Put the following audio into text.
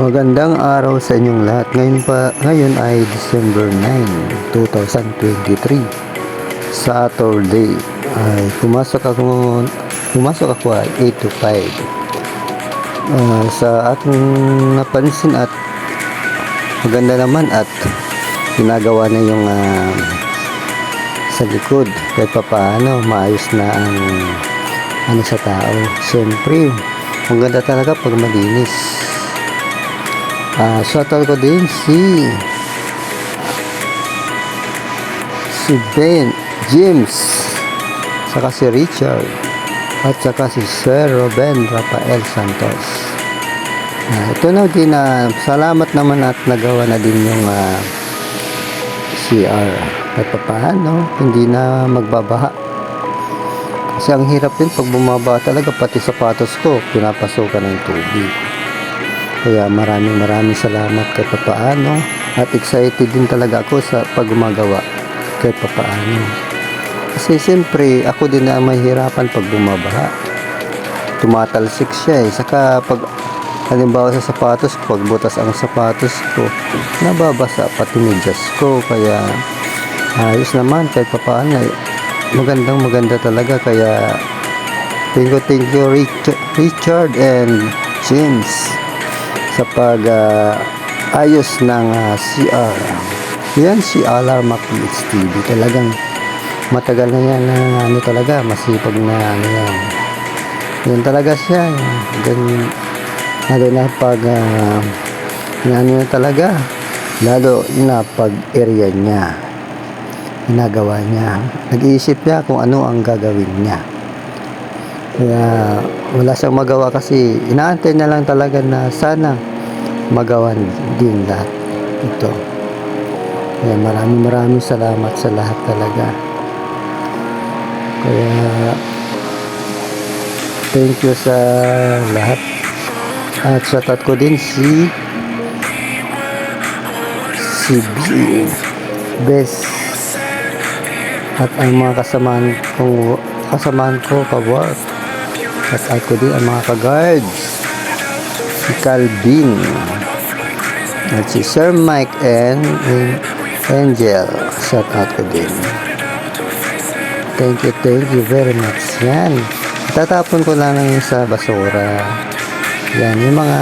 Magandang araw sa inyong lahat. Ngayon pa, ngayon ay December 9, 2023. Saturday. Ay pumasok ako pumasok ako ay 8 to 5. Ah, sa aking napansin at maganda naman at ginagawa na yung ah, sa likod kahit pa paano maayos na ang ano sa tao. Siyempre, ang ganda talaga pag malinis. Ah, shoutout ko din si si Ben James saka si Richard at saka si Sir Ruben Rafael Santos. Ah, ito na din na salamat naman at nagawa na din yung ah, CR at papaano hindi na magbabaha. Kasi ang hirap din pag bumaba talaga pati sapatos ko pinapasukan ng tubig kaya maraming maraming salamat kahit papaano at excited din talaga ako sa pag gumagawa kahit papaano kasi siyempre ako din na mahirapan pag bumabaha. Tumatalsik siya eh. Saka pag halimbawa sa sapatos pag butas ang sapatos ko nababasa pati medyas ko. Kaya ayos naman kahit papaano eh, magandang maganda talaga. Kaya thank you thank you Richard and James sa pag ah, ayos ng ah, CR yan si Alarm PH TV talagang matagal na yan na ano talaga masipag na ano yan. Yan talaga siya ganyan lalo na pag uh, ano na talaga lalo na pag area niya ginagawa niya. Nag-iisip niya kung ano ang gagawin niya kaya wala siyang magawa kasi inaantay na lang talaga na sana magawan din lahat. Ito. Kaya maraming maraming salamat sa lahat talaga. Kaya thank you sa lahat. At shoutout ko din si si Best at ang mga kasamaan ko kasamaan ko ka-work at ako din ang mga ka-guards. Si Calvin. At si Sir Mike and, Angel. Shout out ko din. Thank you thank you very much. Yan. Tatapon ko lang sa basura. Yan yung mga